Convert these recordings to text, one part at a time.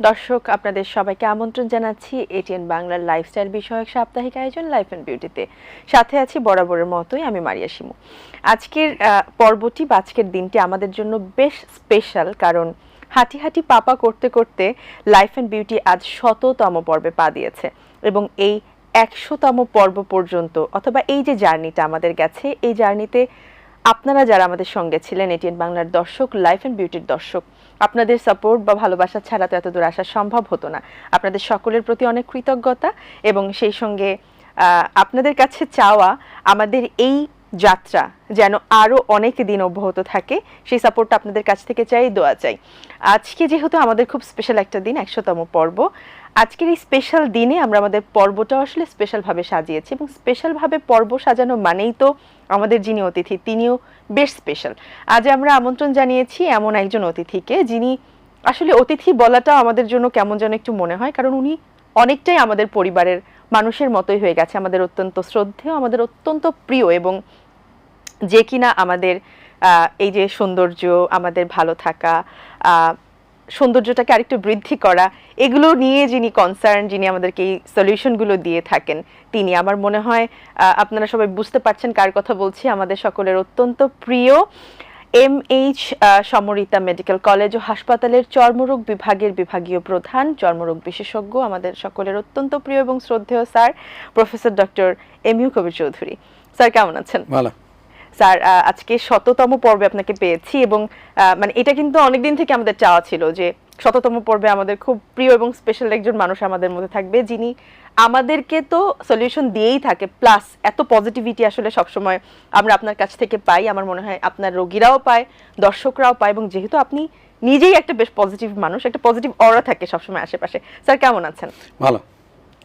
দর্শক, আপনাদের সবাইকে আমন্ত্রণ জানাচ্ছি এটিএন বাংলার লাইফস্টাইল বিষয়ক সাপ্তাহিক আয়োজন লাইফ অ্যান্ড বিউটিতে। সাথে আছি বরাবরের মতোই আমি মারিয়া শিমু। আজকের পর্বটি বা আজকের দিনটি আমাদের জন্য বেশ স্পেশাল কারণ হাঁটি হাঁটি পাপা করতে করতে লাইফ অ্যান্ড বিউটি আজ শততম পর্বে পা দিয়েছে এবং এই একশোতম পর্ব পর্যন্ত অথবা এই যে জার্নিটা আমাদের গেছে, এই জার্নিতে আপনারা যারা আমাদের সঙ্গে ছিলেন, এটিএন বাংলার দর্শক, লাইফ অ্যান্ড বিউটির দর্শক আপনাদের সাপোর্ট বা ভালোবাসা ছাড়া তো এত দূর আসা সম্ভব হতো না। আপনাদের সকলের প্রতি অনেক কৃতজ্ঞতা এবং সেই সঙ্গে আপনাদের কাছে চাওয়া আমাদের এই যাত্রা যেন আরও অনেক দিন অব্যাহত থাকে, সেই সাপোর্টটা আপনাদের কাছ থেকে চাই, দোয়া চাই। আজকে যেহেতু আমাদের খুব স্পেশাল একটা দিন, একশোতম পর্ব আজকের এই স্পেশাল দিনে আমরা আমাদের পর্বটা আসলে স্পেশালভাবে সাজিয়েছি এবং স্পেশালভাবে পর্ব সাজানো মানেই তো আমাদের যিনি অতিথি, তিনিও বেশ স্পেশাল আজ আমরা আমন্ত্রণ জানিয়েছি এমন একজন অতিথিকে যিনি আসলে অতিথি বলাটা আমাদের জন্য কেমন যেন একটু মনে হয়, কারণ উনি অনেকটাই আমাদের পরিবারের মানুষের মতোই হয়ে গেছে, আমাদের অত্যন্ত শ্রদ্ধেয়, আমাদের অত্যন্ত প্রিয় এবং যে কিনা আমাদের এই যে সৌন্দর্য, আমাদের ভালো থাকা সৌন্দর্যটাকে আরেকটু বৃদ্ধি করা, এগুলো নিয়ে যিনি কনসার্ন যিনি আমাদেরকে এই সলিউশনগুলো দিয়ে থাকেন, তিনি আমার মনে হয় আপনারা সবাই বুঝতে পারছেন কার কথা বলছি, আমাদের সকলের অত্যন্ত প্রিয় M H Samorita medical college ও হাসপাতালের চর্মরোগ বিভাগের বিভাগীয় প্রধান, চর্মরোগ বিশেষজ্ঞ, আমাদের সকলের অত্যন্ত প্রিয় এবং শ্রদ্ধেয় sir, professor doctor M U Kabir Chowdhury. Sir, কেমন আছেন? ভালো। স্যার আজকে শততম পর্বে আপনাকে পেয়েছি এবং মানে এটা কিন্তু অনেকদিন থেকে আমাদের চাওয়া ছিল যে শততম পর্বে আমাদের খুব প্রিয় এবং স্পেশাল একজন মানুষ আমাদের মধ্যে থাকবে, যিনি আমাদেরকে তো সলিউশন দিয়েই থাকে প্লাস এত পজিটিভিটি আসলে সবসময় আমরা আপনার কাছ থেকে পাই, আমার মনে হয় আপনার রোগীরাও পায়, দর্শকরাও পায় এবং যেহেতু আপনি নিজেই একটা বেশ পজিটিভ মানুষ, একটা পজিটিভ অরা থাকে সবসময় আশেপাশে। স্যার, কেমন আছেন? ভালো।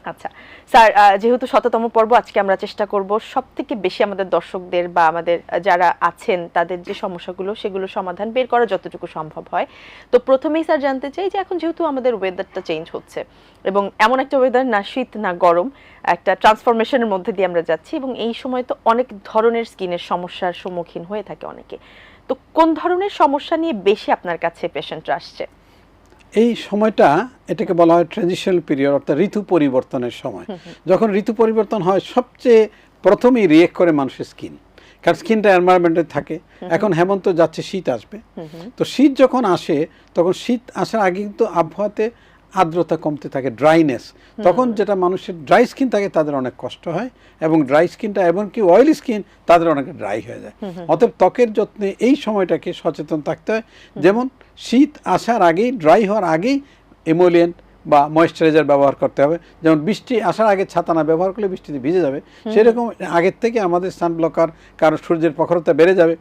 আচ্ছা স্যার যেহেতু শততম পর্ব, আজকে আমরা চেষ্টা করব সব থেকে বেশি আমাদের দর্শকদের বা আমাদের যারা আছেন, তাদের যে সমস্যাগুলো, সেগুলো সমাধান বের করা যতটুকু সম্ভব হয়। তো প্রথমেই স্যার জানতে চাই যে এখন যেহেতু আমাদের ওয়েদারটা চেঞ্জ হচ্ছে এবং এমন একটা ওয়েদার না শীত, না গরম, একটা ট্রান্সফরমেশনের মধ্যে দিয়ে আমরা যাচ্ছি এবং এই সময় তো অনেক ধরনের স্কিনের সমস্যার সম্মুখীন হয়ে থাকে অনেকে। তো কোন ধরনের সমস্যা নিয়ে বেশি আপনার কাছে পেশেন্টরা আসছে? এই সময়টা এটাকে বলা হয় ট্রেডিশনাল পিরিয়ড অর্থাৎ ঋতু পরিবর্তনের সময়। যখন ঋতু পরিবর্তন হয় সবচেয়ে প্রথমেই রিয়েক্ট করে মানুষের স্কিন কারণ স্কিনটা এনভায়রনমেন্টে থাকে। এখন হেমন্ত যাচ্ছে শীত আসবে। তো শীত যখন আসে তখন শীত আসার আগে কিন্তু আবহাওয়াতে আর্দ্রতা কমতে থাকে ড্রাইনেস তখন যেটা মানুষের ড্রাই স্কিন থাকে তাদের অনেক কষ্ট হয় এবং ড্রাই স্কিনটা এমনকি অয়েলি স্কিন তাদের অনেক ড্রাই হয়ে যায়। অতএব ত্বকের যত্নে এই সময়টাকে সচেতন থাকতে হয়। যেমন শীত আসার আগেই ড্রাই হওয়ার আগেই এমোলিয়েন্ট বা ময়েশ্চারাইজার ব্যবহার করতে হবে। যেমন বৃষ্টি আসার আগে ছাতা না ব্যবহার করলে বৃষ্টিতে ভিজে যাবে। সেরকম আগের থেকে আমাদের সান ব্লকার কারণ সূর্যের প্রখরতা বেড়ে যাবে।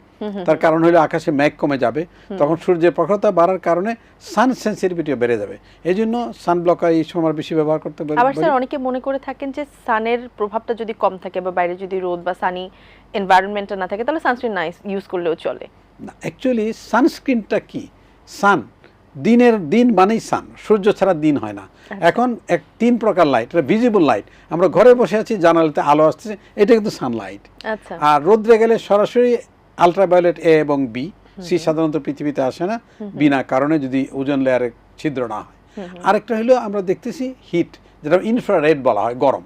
তার কারণ হলো আকাশে মেঘ কমে যাবে। তখন সূর্যের প্রখরতা বাড়ার কারণে সান সেন্সিটিভিটিও বেড়ে যাবে। এই জন্য সান ব্লকার এই সময় বেশি ব্যবহার করতে বলি- আবার স্যার অনেকে মনে করে থাকেন যে সানের প্রভাবটা যদি কম থাকে বা বাইরে যদি রোদ বা সানি এনভায়রনমেন্টটা না থাকে তাহলে সানস্ক্রিন না ইউজ করলেও চলে। না অ্যাকচুয়ালি সানস্ক্রিনটা কি? সান দিনের দিন মানেই সান সূর্য ছাড়া দিন হয় না। এখন এক তিন প্রকার লাইট এটা ভিজিবল লাইট আমরা ঘরে বসে আছি জানালাতে আলো আসতেছে এটা কিন্তু সানলাইট আচ্ছা। আর রোদ্রে গেলে সরাসরি আলট্রাভায়োলেট এ এবং বি সি সাধারণত পৃথিবীতে আসে না বিনা কারণে যদি ওজন লেয়ারে ছিদ্র না হয়। আরেকটা হলো আমরা দেখতেছি হিট যেটা ইনফ্রারেড বলা হয় গরম।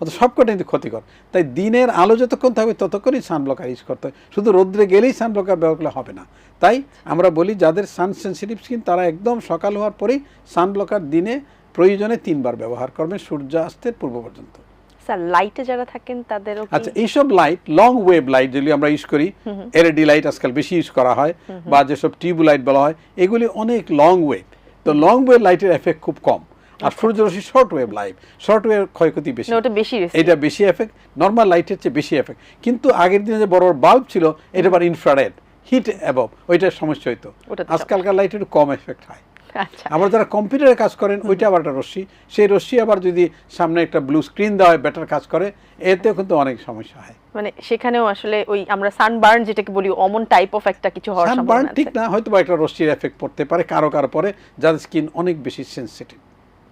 অত সবকটা কিন্তু ক্ষতিকর। তাই দিনের আলো যতক্ষণ থাকবে ততক্ষণই সানব্লকার ইউজ করতে হয়। শুধু রোদ্রে গেলেই সানব্লকার ব্যবহার করলে হবে না। তাই আমরা বলি যাদের সান সেন্সিটিভ স্কিন তারা একদম সকাল হওয়ার পরেই সানব্লকার দিনে প্রয়োজনে তিনবার ব্যবহার করবেন সূর্যাস্তের পূর্ব পর্যন্ত। স্যার লাইটে যারা থাকেন তাদেরও কি- আচ্ছা এইসব লাইট লং ওয়েভ লাইট যেগুলি আমরা ইউজ করি এলইডি লাইট আজকাল বেশি ইউজ করা হয় বা যেসব টিউব লাইট বলা হয় এগুলি অনেক লং ওয়েভ তো লং ওয়েভ লাইটের এফেক্ট খুব কম। আর সূর্যরশ্মি short wave light short wave ক্ষয়ক্ষতি বেশি। ওটা বেশি। এটা বেশি এফেক্ট নর্মাল লাইটের চেয়ে বেশি এফেক্ট কিন্তু আগের দিনে যে বড় বড় বাল্ব ছিল এটা আবার ইনফ্রারেড হিট অ্যাবভ ওইটার সমস্যা হইতো। আজকালকার লাইট একটু কম এফেক্ট হয়। আচ্ছা। আবার যারা কম্পিউটারে কাজ করেন ওইটা আবার একটা রশ্মি। সেই রশ্মি আবার যদি সামনে একটা ব্লু স্ক্রিন দেওয়া হয় বেটার কাজ করে এতেও কিন্তু অনেক সমস্যা হয়। মানে সেখানেও আসলে ওই আমরা সানবার্ন যেটাকে বলি অমন টাইপ অফ একটা কিছু হওয়ার সানবার্ন সম্ভাবনা ঠিক না হয়তো বা একটা রশ্মির এফেক্ট পড়তে পারে কারও কারও পরে যাদের স্কিন অনেক বেশি সেন্সিটিভ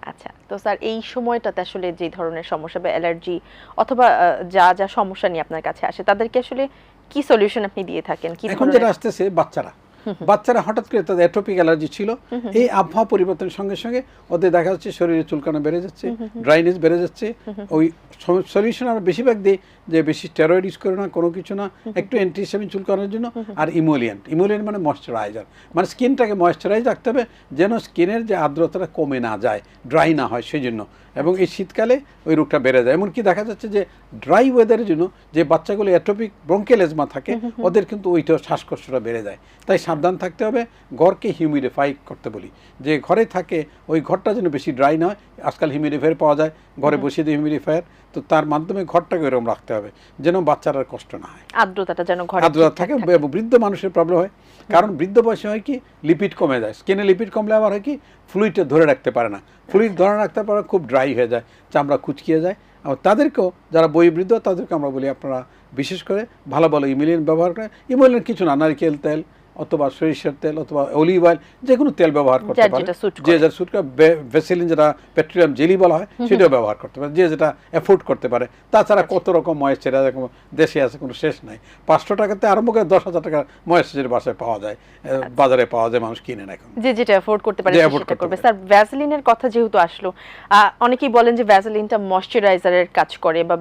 আচ্ছা তো স্যার এই সময়টাতে আসলে যে ধরনের সমস্যা বা অ্যালার্জি অথবা যা যা সমস্যা নিয়ে আপনার কাছে আসে তাদেরকে আসলে কি সলিউশন আপনি দিয়ে থাকেন? কি এখন যেটা আসতেছে বাচ্চারা। বাচ্চারা হঠাৎ করে তাদের অ্যাট্রপিক অ্যালার্জি ছিল। এই আবহাওয়া পরিবর্তনের সঙ্গে সঙ্গে ওদের দেখা যাচ্ছে শরীরে চুলকানো বেড়ে যাচ্ছে, ড্রাইনেস বেড়ে যাচ্ছে। ওই সলিউশন আমরা বেশিরভাগ দিই যে বেশি স্টেরয়েড ইউজ করে না, কোনো কিছু না, একটু অ্যান্টিহিস্টামিন চুলকানোর জন্য আর ইমোলিয়েন্ট। ইমোলিয়েন্ট মানে ময়শ্চারাইজার। মানে স্কিনটাকে ময়শ্চারাইজ রাখতে হবে যেন স্কিনের যে আর্দ্রতাটা কমে না যায়, ড্রাই না হয় সেই জন্য এবং এই শীতকালে ওই রোগটা বেড়ে যায়। এমনকি দেখা যাচ্ছে যে ড্রাই ওয়েদারের জন্য যে বাচ্চাগুলো অ্যাট্রপিক ব্রঙ্কেলেজমা থাকে ওদের কিন্তু ওইটা শ্বাসকষ্টটা বেড়ে যায়। তাই সাবধান থাকতে হবে ঘরকে হিউমিডিফাই করতে বলি। যে ঘরে থাকে ওই ঘরটা যেন বেশি ড্রাই নয় হয় আজকাল হিউমিডিফায়ার পাওয়া যায় ঘরে বসিয়ে দিয়ে হিউমিডিফায়ার তো তার মাধ্যমে ঘরটাকে এরকম রাখতে হবে যেন বাচ্চারা কষ্ট না হয়। আর্দ্রতাটা যেন ঘরে আর্দ্রতা থাকে বৃদ্ধ মানুষের প্রবলেম হয়। কারণ বৃদ্ধ বয়সে হয় কি লিপিড কমে যায়। স্কিনে লিপিড কমলে আবার হয় কি ফ্লুইডটা ধরে রাখতে পারে না। ফ্লুইড ধরে রাখতে পারে খুব ড্রাই হয়ে যায় চামড়া কুচকিয়ে যায়। আর তাদেরকেও যারা বয়োবৃদ্ধ তাদেরকে আমরা বলি আপনারা বিশেষ করে ভালো ভালো ইমিলিয়ন ব্যবহার করেন। ইমিলিয়ন কিছু না নারকেল তেল অথবা সরিষার তেল অথবা অলিভ অয়েল যে কোনো তেল ব্যবহার করতে পারে। যে। যার সুট ভেসেলিন যেটা পেট্রোলিয়াম জেলি বলা হয় সেটাও ব্যবহার করতে পারে যে যেটা অ্যাফোর্ড করতে পারে। তাছাড়া আচ্ছা। কত রকম ময়েশ্চারাইজ দেশে আছে কোনো শেষ নাই। পাঁচশো টাকাতে আরম্ভ করে দশ হাজার টাকার ময়েশ্চারাইজার বাসায় পাওয়া যায় বাজারে পাওয়া যায় মানুষ কিনে না এখন। যে যেটা অ্যাফোর্ড করতে পারে সেটা করবে। স্যার ভ্যাসলিনের কথা যেহেতু আসলো অনেকেই বলেন যে ভ্যাসলিনটা ময়শ্চারাইজারের কাজ করে বা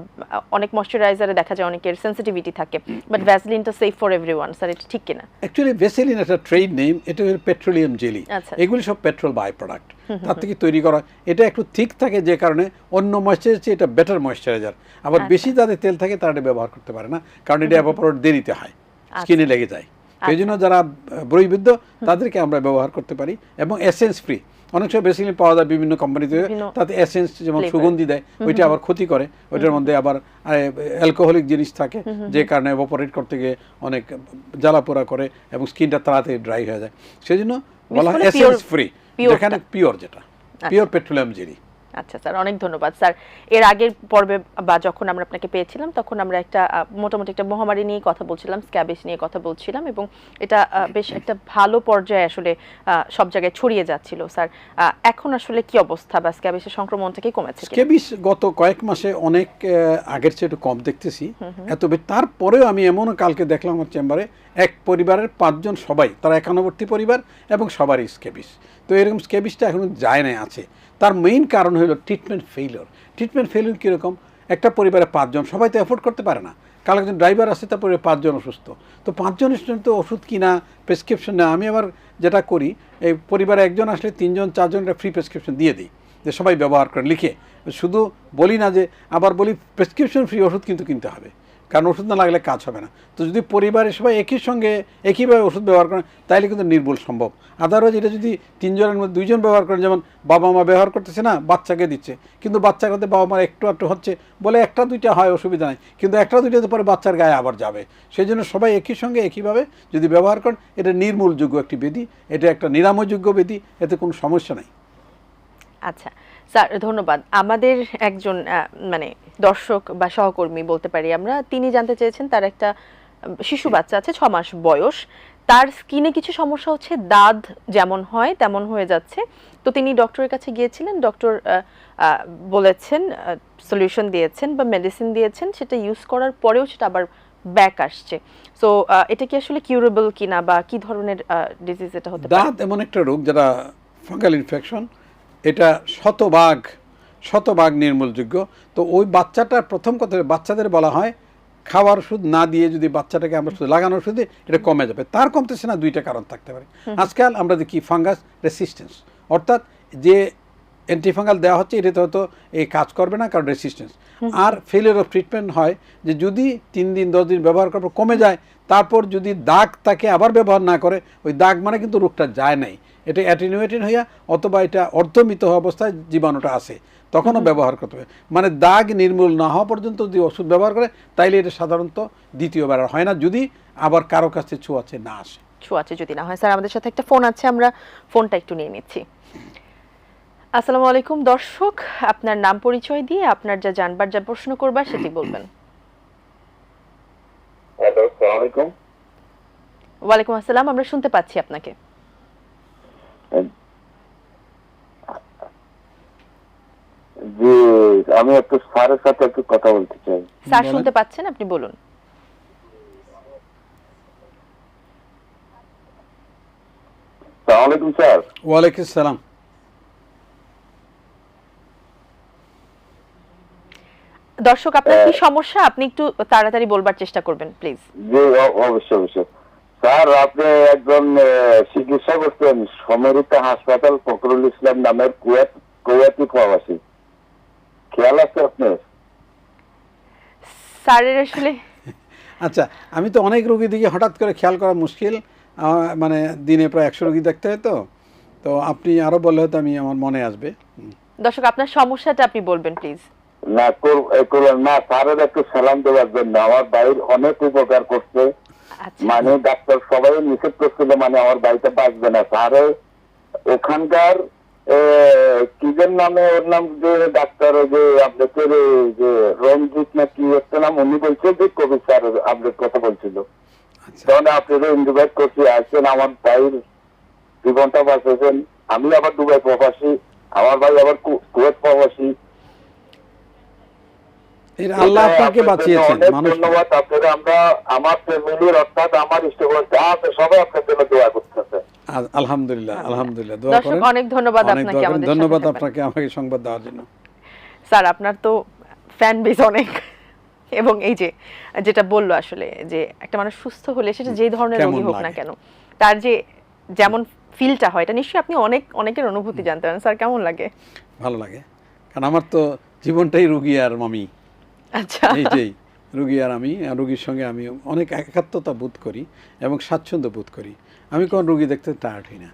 অনেক ময়শ্চারাইজারে দেখা যায় অনেকের সেন্সিটিভিটি থাকে বাট ভ্যাসলিনটা সেফ ফর এভরিওয়ান স্যার এটা ঠিক কিনা? অ্যাকচুয়ালি ভেসেলিন একটা ট্রেড নেম এটা হলো পেট্রোলিয়াম জেলি। আচ্ছা। এগুলি সব পেট্রোল বাই প্রোডাক্ট তার থেকে তৈরি করা। এটা একটু থিক থাকে যে কারণে অন্য ময়েশ্চারাইজার চেয়ে এটা বেটার ময়েশ্চারাইজার। আবার আচ্ছা। বেশি যাদের তেল থাকে তারা এটা ব্যবহার করতে পারে না কারণ এটা এভাপোরেট দেরিতে হয় স্কিনে লেগে যায়। সেই জন্য যারা বইবৃদ্ধ তাদেরকে আমরা ব্যবহার করতে পারি এবং এসেন্স ফ্রি অনেক সময় বেসিক্যালি পাওয়া যায় বিভিন্ন কোম্পানিতে তাতে এসেন্স যেমন সুগন্ধি দেয় ওইটা আবার ক্ষতি করে ওইটার মধ্যে আবার অ্যালকোহলিক জিনিস থাকে যে কারণে অপারেট করতে গিয়ে অনেক জ্বালা পোড়া করে এবং স্কিনটা তাড়াতাড়ি ড্রাই হয়ে যায়। সেই জন্য বলা হয় এসেন্স ফ্রি যেখানে পিওর যেটা পিওর পেট্রোলিয়াম জেলি আচ্ছা স্যার অনেক ধন্যবাদ। স্যার এর আগের পর্বে বা যখন আমরা আপনাকে পেয়েছিলাম তখন আমরা একটা মোটামুটি একটা মহামারী নিয়ে কথা বলছিলাম স্ক্যাবিস নিয়ে কথা বলছিলাম এবং এটা বেশ একটা ভালো পর্যায়ে আসলে সব জায়গায় ছড়িয়ে যাচ্ছিল। স্যার এখন আসলে কি অবস্থা বা স্ক্যাবিসের সংক্রমণটা কি কমেছে কিনা? স্কেবিস গত কয়েক মাসে অনেক আগের চেয়ে একটু কম দেখতেছি। এত তারপরেও আমি এমনও কালকে দেখলাম আমার চেম্বারে এক পরিবারের পাঁচজন সবাই তারা একান্নবর্তী পরিবার এবং সবারই স্কেবিস তো এরকম স্কেবিসটা এখন যায় না আছে। তার মেইন কারণ হলো ট্রিটমেন্ট ফেইলিওর ট্রিটমেন্ট ফেইলিওর কীরকম একটা পরিবারে পাঁচজন, সবাই তো অ্যাফোর্ড করতে পারে না। কাল একজন ড্রাইভার আছে তারপরে পাঁচজন অসুস্থ। তো পাঁচজনের জন্য তো ওষুধ কিনা প্রেসক্রিপশন না আমি আবার যেটা করি, এই পরিবারে একজন আসলে তিনজন, চারজন একটা ফ্রি প্রেসক্রিপশন দিয়ে দিই, যে সবাই ব্যবহার করে, লিখে। শুধু বলি না যে, আবার বলি প্রেসক্রিপশন ফ্রি ওষুধ কিন্তু কিনতে হবে। কারণ ওষুধ না লাগলে কাজ হবে না। তো যদি পরিবারের সবাই একই সঙ্গে, একইভাবে ওষুধ ব্যবহার করেন তাহলে কিন্তু নির্ভুল সম্ভব। আদারওয়াইজ এটা যদি তিনজনের মধ্যে দুইজন ব্যবহার করেন, যেমন বাবা মা ব্যবহার করতেছে না, বাচ্চাকে দিচ্ছে। কিন্তু বাচ্চার হাতে বাবা মার একটু একটু হচ্ছে, বলে একটা দুইটা হয়, অসুবিধা নাই। কিন্তু একটা দুইটাতে পরে বাচ্চার গায়ে আবার যাবে। সেই জন্য সবাই একই সঙ্গে, একইভাবে যদি ব্যবহার করেন, এটা নির্মূলযোগ্য একটি বেদি এটা একটা নিরাময়যোগ্য বেদি এতে কোনো সমস্যা নাই। আচ্ছা। স্যার, ধন্যবাদ। আমাদের একজন মানে দর্শক বা সহকর্মী বলতে পারি আমরা, তিনি জানতে চেয়েছেন তার একটা শিশু বাচ্চা আছে, ছ মাস বয়স। তার স্কিনে কিছু সমস্যা হচ্ছে, দাঁত যেমন হয় তেমন হয়ে যাচ্ছে। তো তিনি ডক্টরের কাছে গিয়েছিলেন, ডক্টর বলেছেন সলিউশন দিয়েছেন বা মেডিসিন দিয়েছেন, সেটা ইউজ করার পরেও সেটা আবার ব্যাক আসছে। সো এটা কি আসলে কিউরেবল কিনা বা কি ধরনের ডিজিজ এটা হতে পারে? দাঁত এমন একটা রোগ যেটা ফাঙ্গাল ইনফেকশন এটা শতভাগ শতভাগ নির্মূলযোগ্য। তো ওই বাচ্চাটার প্রথম কথা বাচ্চাদের বলা হয় খাওয়ার ওষুধ না দিয়ে যদি বাচ্চাটাকে আমরা শুধু লাগানোর ওষুধে এটা কমে যাবে। তার কমতেছে না দুইটা কারণ থাকতে পারে। আজকাল আমরা দেখি ফাঙ্গাস রেসিস্টেন্স অর্থাৎ যে অ্যান্টিফাঙ্গাল দেওয়া হচ্ছে এটাতে হয়তো এই কাজ করবে না কারণ রেসিস্টেন্স আর ফেলিয়ার অফ ট্রিটমেন্ট হয় যে যদি তিন দিন দশ দিন ব্যবহার করার পর কমে যায় তারপর যদি দাগ তাকে আবার ব্যবহার না করে ওই দাগ মানে কিন্তু রোগটা যায় নাই। এটা অ্যাটিনুয়েটেড হইয়া অথবা এটা অর্ধমিত হওয়া অবস্থায় জীবাণুটা আছে তখনও ব্যবহার করতে হবে। মানে দাগ নির্মূল না হওয়া পর্যন্ত যদি ওষুধ ব্যবহার করে তাইলে এটা সাধারণত দ্বিতীয়বার আর হয় না। যদি আবার কারও কাছে ছোঁয়াচে না আসে। ছোঁয়াচে যদি না হয়। স্যার আমাদের সাথে একটা ফোন আছে আমরা ফোনটা একটু নিয়ে নিচ্ছি। আসসালামু আলাইকুম। দর্শক আপনার নাম পরিচয় দিয়ে আপনার যা জানবার যা প্রশ্ন করবার সেটি বলবেন। ওয়ালাইকুম আসসালাম আমরা শুনতে পাচ্ছি আপনাকে। জি আমি একটু স্যারের সাথে একটু কথা বলতে চাই। স্যার শুনতে পাচ্ছেন? আপনি বলুন। আলাইকুম স্যার। ওয়ালাইকুম সালাম। দর্শক আপনার কি সমস্যা? আপনি একটু তাড়াতাড়ি বলবার চেষ্টা করবেন প্লিজ। জি অবশ্যই অবশ্যই। স্যার আপনি একজন চিকিৎসা করছেন সমরিত হাসপাতাল ফখরুল ইসলাম নামের কুয়েত কুয়েতি প্রবাসী। খেয়াল আছে আপনার? স্যারের আসলে আচ্ছা আমি তো অনেক রোগী দিকে হঠাৎ করে খেয়াল করা মুশকিল। মানে দিনে প্রায় একশো রোগী দেখতে হয় তো। তো আপনি আরও বললে হয়তো আমি আমার মনে আসবে। দর্শক আপনার সমস্যাটা আপনি বলবেন প্লিজ। না কর- করবেন না স্যারের একটু সালাম দেওয়ার জন্য। আমার ভাইয়ের অনেক উপকার করছে। মানে ডাক্তার সবাই নিষেধ করছিল মানে আমার বাড়িতে বাঁচবে না। স্যারে ওখানকার এ, কি যেন নামে ওর নাম যে ডাক্তার যে আপনাদের যে রঞ্জিত না কি একটা নাম উনি বলছে যে কবি স্যার আপনার কথা বলছিল। আচ্ছা। তখন আপনাদের ইনভাইট করছি আসছেন আমার ভাইয়ের জীবনটা বাঁচেছেন আমি আবার দুবাই প্রবাসী আমার ভাই আবার কুয়েত প্রবাসী। আল্লাহ আপনাকে আপনাদের বাঁচিয়েছেন মানুষ ধন্যবাদ। আপনাদের আমরা আমার ফ্যামিলির অর্থাৎ আমার ইষ্টবল যা আছে সবাই আপনার জন্য দোয়া করতেছে। আলহামদুলিল্লাহ আলহামদুলিল্লাহ দোয়া করেন। অনেক ধন্যবাদ আপনাকে আমাদের ধন্যবাদ আপনাকে আমাকে সংবাদ দেওয়ার জন্য। স্যার আপনার তো ফ্যান বেস অনেক। এবং এই যে যেটা বলল আসলে যে একটা মানুষ সুস্থ হলে সেটা যেই ধরনের রোগী হোক না কেন তার যে যেমন ফিলটা হয় এটা নিশ্চয়ই আপনি অনেক অনেকের অনুভূতি জানতে পারেন। স্যার কেমন লাগে? ভালো লাগে। কারণ আমার তো জীবনটাই রুগী আর মামি। আচ্ছা। এইটাই রুগী আর আমি রুগীর সঙ্গে আমি অনেক একাত্মতা বোধ করি এবং স্বাচ্ছন্দ্য বোধ করি। আমি কোন রুগী দেখতে টায়ার্ড হই না।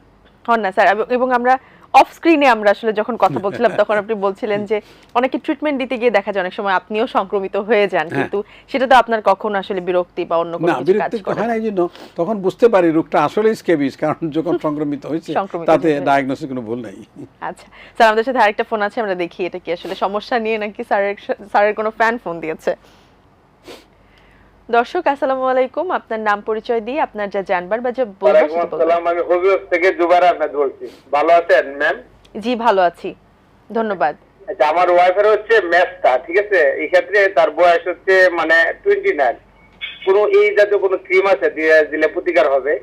হন না স্যার। এবং- এবং আমরা অফ স্ক্রিনে আমরা আসলে যখন কথা বলছিলাম তখন আপনি বলছিলেন যে অনেকে ট্রিটমেন্ট দিতে গিয়ে দেখা যায় অনেক সময় আপনিও সংক্রমিত হয়ে যান হ্যাঁ। কিন্তু সেটা তো আপনার কখনো আসলে বিরক্তি বা অন্য কোনো কিছু কাজ করে না। জন্য তখন বুঝতে পারি রোগটা আসলে স্কেবিস কারণ যখন সংক্রমিত হয়েছে তাতে ডায়াগনোসিস কোনো ভুল নাই আচ্ছা স্যার আমাদের সাথে আরেকটা ফোন আছে আমরা দেখি এটা কি আসলে সমস্যা নিয়ে নাকি স্যারের স্যারের কোনো ফ্যান ফোন দিয়েছে দর্শক আসসালামু আলাইকুম। আপনার নাম পরিচয় দিয়ে আপনার যা জানবার বা যা বলবার সেটা বলবেন। আসসালাম। আমি হবিব থেকে জুবার আহমেদ বলছি। ভালো আছেন ম্যাম? জি ভালো আছি। ধন্যবাদ। আচ্ছা আমার ওয়াইফের হচ্ছে ম্যাথটা ঠিক আছে? এই ক্ষেত্রে তার বয়স হচ্ছে মানে টোয়েন্টি নাইন কোনো এই জাতীয় কোনো ক্রিম আছে দিলে প্রতিকার হবে?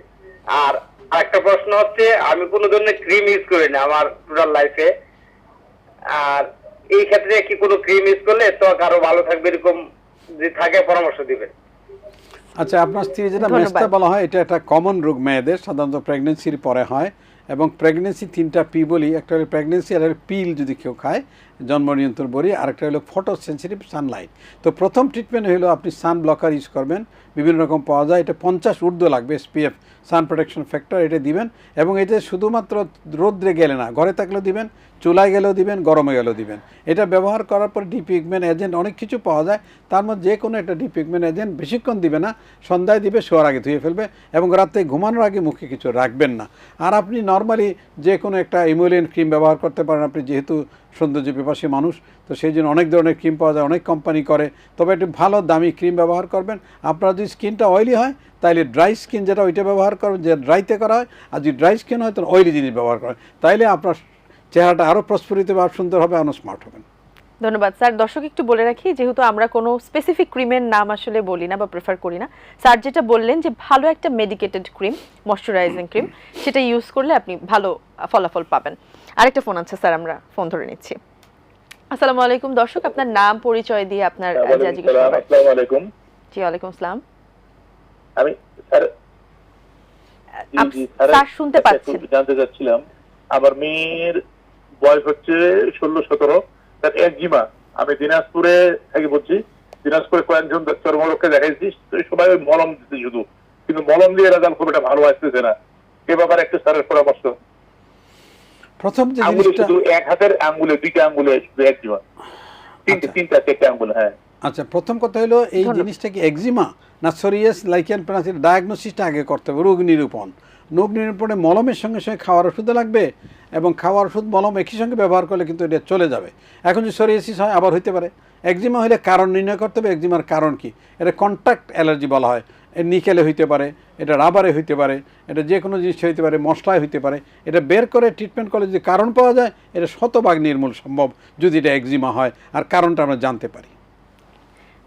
আর আরেকটা প্রশ্ন হচ্ছে আমি কোনো ধরনের ক্রিম ইউজ করি না আমার টোটাল লাইফে আর এই ক্ষেত্রে কি কোনো ক্রিম ইউজ করলে ত্বক আরও ভালো থাকবে এরকম যদি থাকে পরামর্শ দিবেন। আচ্ছা আপনার স্ত্রী যেটা মেস্তা বলা হয় এটা একটা কমন রোগ মেয়েদের সাধারণত প্রেগনেন্সির পরে হয় এবং প্রেগনেন্সি তিনটা পি বলি একটা হলো প্রেগনেন্সি আর পিল যদি কেউ খায়। জন্ম নিয়ন্ত্রণ বড়ি, আরেকটা হলো ফটো সেন্সিটিভ সানলাইট তো প্রথম ট্রিটমেন্ট হলো আপনি সান ব্লকার ইউজ করবেন, বিভিন্ন রকম পাওয়া যায়, এটা পঞ্চাশ ঊর্ধ্ব লাগবে এসপিএফ সান প্রোটেকশন ফ্যাক্টর এটা দিবেন। এবং এটা শুধুমাত্র রোদ্রে গেলে না, ঘরে থাকলেও দিবেন, চুলায় গেলেও দিবেন, গরমে গেলেও দিবেন। এটা ব্যবহার করার পর ডিপিগমেন্ট এজেন্ট অনেক কিছু পাওয়া যায়, তার মধ্যে যে কোনো একটা ডিপিগমেন্ট এজেন্ট বেশিক্ষণ দিবে না, সন্ধ্যায় দিবে, শোয়ার আগে ধুয়ে ফেলবে এবং রাতে ঘুমানোর আগে মুখে কিছু রাখবেন না। আর আপনি নর্মালি যে কোনো একটা ইমোলিয়ান ক্রিম ব্যবহার করতে পারেন, আপনি যেহেতু সৌন্দর্য পিপাসী মানুষ, তো সেই জন্য অনেক ধরনের ক্রিম পাওয়া যায়, অনেক কোম্পানি করে। তবে একটু ভালো দামি ক্রিম ব্যবহার করবেন। আপনার যদি স্কিনটা অয়েলি হয়, তাইলে ড্রাই স্কিন যেটা ওইটা ব্যবহার করবেন, যে ড্রাইতে করা হয়, আর যদি ড্রাই স্কিন হয়, তাহলে অয়েলি জিনিস ব্যবহার করেন তাইলে আপনার চেহারাটা আরও প্রস্ফুটিত বা সুন্দর হবে আরও স্মার্ট হবেন। ধন্যবাদ। স্যার, দর্শক, একটু বলে রাখি, যেহেতু আমরা কোনো স্পেসিফিক ক্রিমের নাম আসলে বলি না বা প্রেফার করি না, স্যার যেটা বললেন যে ভালো একটা মেডিকেটেড ক্রিম ময়শ্চারাইজিং ক্রিম সেটা ইউজ করলে আপনি ভালো ফলাফল পাবেন। আরেকটা ফোন আছে, স্যার, আমরা ফোন ধরে নিচ্ছি। আসসালামু আলাইকুম। দর্শক আপনার নাম পরিচয় দিয়ে আপনার যা জিজ্ঞেস আসসালামু আলাইকুম। জি ওয়ালাইকুম আসসালাম আমি স্যার স্যার, শুনতে পাচ্ছেন। জানতে চাচ্ছিলাম আমার মেয়ের বয়স হচ্ছে ষোলো সতেরো তার একজিমা আমি দিনাজপুরে থেকে বলছি দিনাজপুরে কয়েকজন চর্মরোগকে দেখাইছি সবাই ওই মলম দিতে শুধু। কিন্তু মলম দিয়ে রেজাল্ট খুব একটা ভালো আসতেছে না। এ ব্যাপারে একটু স্যারের পরামর্শ। প্রথম যে জিনিসটা শুধু এক হাতের আঙ্গুলে দুইটা আঙ্গুলে শুধু একজিমা তিনটে আচ্ছা। তিনটা চারটে আঙ্গুল হ্যাঁ। আচ্ছা প্রথম কথা হলো এই জিনিসটা কি একজিমা না সোরিয়াস লাইকেন প্লাসের ডায়াগনোসিসটা আগে করতে হবে রোগ নিরূপণ। রোগ নিরূপণে মলমের সঙ্গে সঙ্গে খাওয়ার ওষুধও লাগবে এবং খাওয়ার ওষুধ মলম একই সঙ্গে ব্যবহার করলে কিন্তু এটা চলে যাবে। এখন যদি সোরিয়াসিস হয় আবার হইতে পারে। একজিমা হলে কারণ নির্ণয় করতে হবে একজিমার কারণ কি? এটা কন্ট্যাক্ট অ্যালার্জি বলা হয়। নিকেলে হইতে পারে, এটা রাবারে হইতে পারে, এটা যে কোনো জিনিস হইতে পারে, মশলায় হইতে পারে, এটা বের করে ট্রিটমেন্ট করলে যদি কারণ পাওয়া যায়, এটা শতভাগ নির্মূল সম্ভব যদি এটা একজিমা হয়, আর কারণটা আমরা জানতে পারি।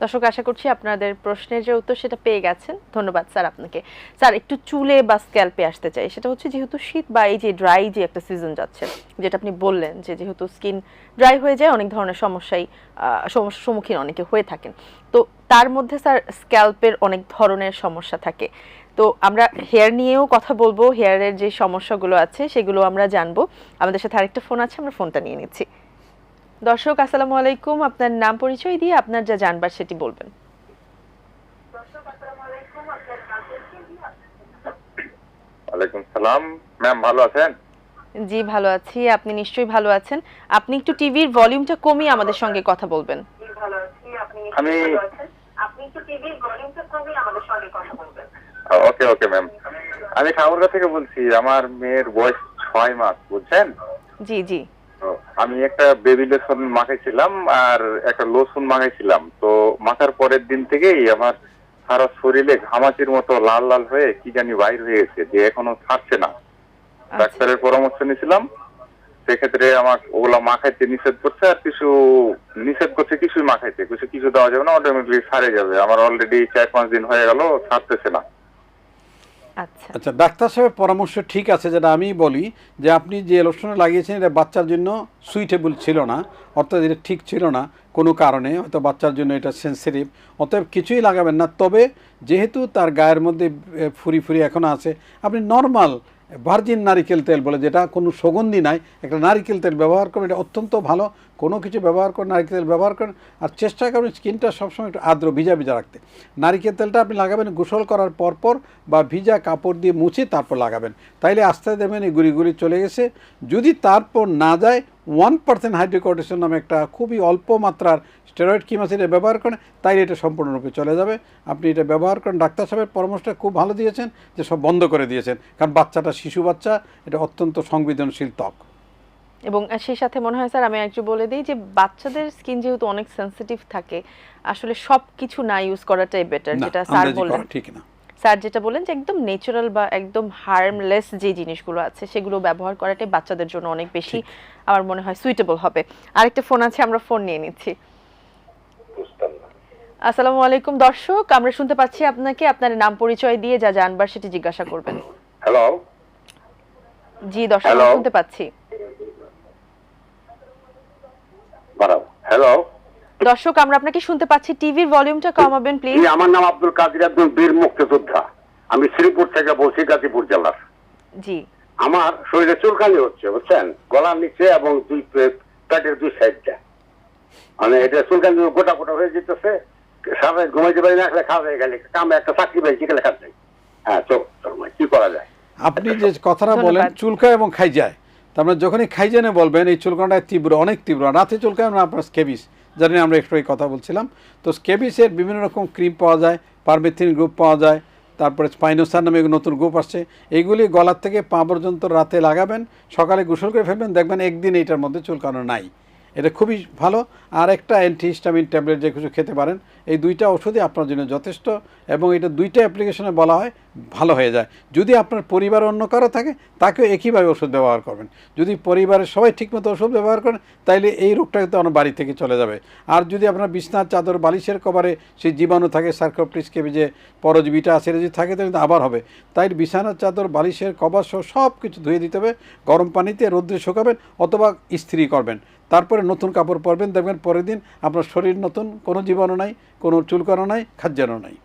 দর্শক, আশা করছি আপনাদের প্রশ্নের যে উত্তর সেটা পেয়ে গেছেন। ধন্যবাদ স্যার আপনাকে। স্যার, একটু চুলে বা স্ক্যাল্পে আসতে চাই। সেটা হচ্ছে যেহেতু শীত বা এই যে ড্রাই যে একটা সিজন যাচ্ছে, যেটা আপনি বললেন যে যেহেতু স্কিন ড্রাই হয়ে যায়, অনেক ধরনের সমস্যাই সমস্যার সম্মুখীন অনেকে হয়ে থাকেন। তো তার মধ্যে স্যার স্ক্যাল্পের অনেক ধরনের সমস্যা থাকে। তো আমরা হেয়ার নিয়েও কথা বলব। হেয়ারের যে সমস্যাগুলো আছে, সেগুলো আমরা জানব। আমাদের সাথে আরেকটা ফোন আছে, আমরা ফোনটা নিয়ে নিচ্ছি। দর্শক আসসালামু আলাইকুম। আপনার নাম পরিচয় দিয়ে আপনার যা জানবার সেটি বলবেন। ওয়ালাইকুম সালাম। ম্যাম ভালো আছেন? জি ভালো আছি। আপনি নিশ্চয়ই ভালো আছেন। আপনি একটু টিভির ভলিউমটা কমিয়ে আমাদের সঙ্গে কথা বলবেন। আমি ওকে ওকে ম্যাম। আমি ঠাকুরগা থেকে বলছি। আমার মেয়ের বয়স ছয় মাস বুঝছেন? জি জি। আমি একটা বেবি লোশন মাখাইছিলাম আর একটা লোশন মাখাইছিলাম। তো মাখার পরের দিন থেকেই আমার সারা শরীরে ঘামাচির মতো লাল লাল হয়ে কি জানি বাইর হয়ে গেছে যে এখনও ছাড়ছে না। আচ্ছা। ডাক্তারের পরামর্শ নিয়েছিলাম। সেক্ষেত্রে আমার ওগুলা মাখাইতে নিষেধ করছে আর কিছু নিষেধ করছে কিছুই মাখাইতে। কিছু কিছু দেওয়া যাবে না অটোমেটিকলি সারে যাবে। আমার অলরেডি চার পাঁচ দিন হয়ে গেল ছাড়তেছে না। আচ্ছা। আচ্ছা ডাক্তার সাহেবের পরামর্শ ঠিক আছে যেটা আমি বলি যে আপনি যে লোশনটা লাগিয়েছেন, এটা বাচ্চার জন্য সুইটেবল ছিল না, অর্থাৎ এটা ঠিক ছিল না কোনো কারণে, হয়তো বাচ্চার জন্য এটা সেন্সিটিভ অতএব কিছুই লাগাবেন না। তবে যেহেতু তার গায়ের মধ্যে ফুরি ফুরি এখনও আছে, আপনি নর্মাল ভার্জিন নারিকেল তেল বলে যেটা কোনো সুগন্ধি নাই, একটা নারিকেল তেল ব্যবহার করবেন এটা অত্যন্ত ভালো। কোনো কিছু ব্যবহার করেন নারিকেল তেল ব্যবহার করেন, আর চেষ্টা করবেন স্কিনটা সবসময় একটু আর্দ্র, ভিজা ভিজা রাখতে। নারিকেল তেলটা আপনি লাগাবেন, গোসল করার পর পর বা ভিজা কাপড় দিয়ে মুছে তারপর লাগাবেন। তাইলে আস্তে দেখবেন এই গুড়িগুলি চলে গেছে। যদি তারপর না যায় ওয়ান পার্সেন্ট হাইড্রোকর্টিসন নামে একটা খুবই অল্প মাত্রার স্টেরয়েড কিম আছে এটা ব্যবহার করেন, তাইলে এটা সম্পূর্ণরূপে চলে যাবে। আপনি এটা ব্যবহার করেন, ডাক্তার সাহেবের পরামর্শটা খুব ভালো দিয়েছেন যে সব বন্ধ করে দিয়েছেন। কারণ বাচ্চাটা শিশু বাচ্চা, এটা অত্যন্ত সংবেদনশীল ত্বক। এবং সেই সাথে মনে হয় স্যার আমি একটু বলে দিই যে বাচ্চাদের স্কিন যেহেতু অনেক সেনসিটিভ থাকে আসলে সব কিছু না ইউজ করাটাই বেটার যেটা স্যার বললেন। ঠিক না। স্যার যেটা বলেন যে একদম ন্যাচারাল বা একদম হার্মলেস যে জিনিসগুলো আছে সেগুলো ব্যবহার করাটাই বাচ্চাদের জন্য অনেক বেশি আমার মনে হয় সুইটেবল হবে। আরেকটা ফোন আছে আমরা ফোন নিয়ে নিচ্ছি। আসসালামু আলাইকুম দর্শক আমরা শুনতে পাচ্ছি আপনাকে আপনার নাম পরিচয় দিয়ে যা জানবার সেটি জিজ্ঞাসা করবেন। হ্যালো জি দর্শক শুনতে পাচ্ছি। বাড়াও। হ্যালো দর্শক আমরা আপনাকে শুনতে পাচ্ছি। টিভির ভলিউমটা কমাবেন প্লিজ আমার নাম আব্দুল কাদির আব্দুল বীর মুক্তিযোদ্ধা। আমি শ্রীপুর থেকে বলছি গাজীপুর জেলার। জি। আমার শরীরে চুলকানি হচ্ছে বুঝছেন? গলার নিচে এবং দুই পেটের দুই সাইডটা। মানে এটা চুলকানি গোটা গোটা হয়ে যেতেছে। সারা রাত ঘুমাইতে পারি না খেলে খাওয়া হয়ে গেলে। কামে একটা চাকরি পেয়েছি গেলে খাচ্ছে হ্যাঁ চোখ কি করা যায়? আপনি যে কথাটা বলেন। চুলকায় এবং খাই যায়। তার যখনই খাই জানে বলবেন, এই চুলকানটা তীব্র, অনেক তীব্র, রাতে চুলকান না, আপনার স্কেবিস। জানি আমরা একটু কথা বলছিলাম। তো স্কেবিসের বিভিন্ন রকম ক্রিম পাওয়া যায়, পারমেথিন গ্রুপ পাওয়া যায়, তারপরে স্পাইনোসার নামে নতুন গ্রুপ আসছে। এইগুলি গলার থেকে পা পর্যন্ত রাতে লাগাবেন, সকালে গোসল করে ফেলবেন, দেখবেন একদিন এইটার মধ্যে চুলকানো নাই। এটা খুবই ভালো। আর একটা অ্যান্টিহিস্টামিন ট্যাবলেট যে কিছু খেতে পারেন, এই দুইটা ওষুধই আপনার জন্য যথেষ্ট এবং এটা দুইটা অ্যাপ্লিকেশনে বলা হয় ভালো হয়ে যায়। যদি আপনার পরিবার অন্য কারও থাকে, তাকেও একইভাবে ওষুধ ব্যবহার করবেন। যদি পরিবারের সবাই ঠিকমতো ওষুধ ব্যবহার করেন, তাইলে এই রোগটা কিন্তু আমার বাড়ি থেকে চলে যাবে। আর যদি আপনার বিছনার চাদর বালিশের কভারে সেই জীবাণু থাকে সার্কোপ্লিসকে যে পরজীবীটা আছে যদি থাকে, তাহলে আবার হবে। তাই বিছানার চাদর, বালিশের কভার সহ সব কিছু ধুয়ে দিতে হবে, গরম পানিতে রোদ্রে শুকাবেন অথবা ইস্ত্রি করবেন। তারপরে নতুন কাপড় পরবেন দেখবেন পরের দিন আপনার শরীর নতুন কোনো জীবাণু নাই কোনো চুলকানো নাই খাজ্জানো নাই।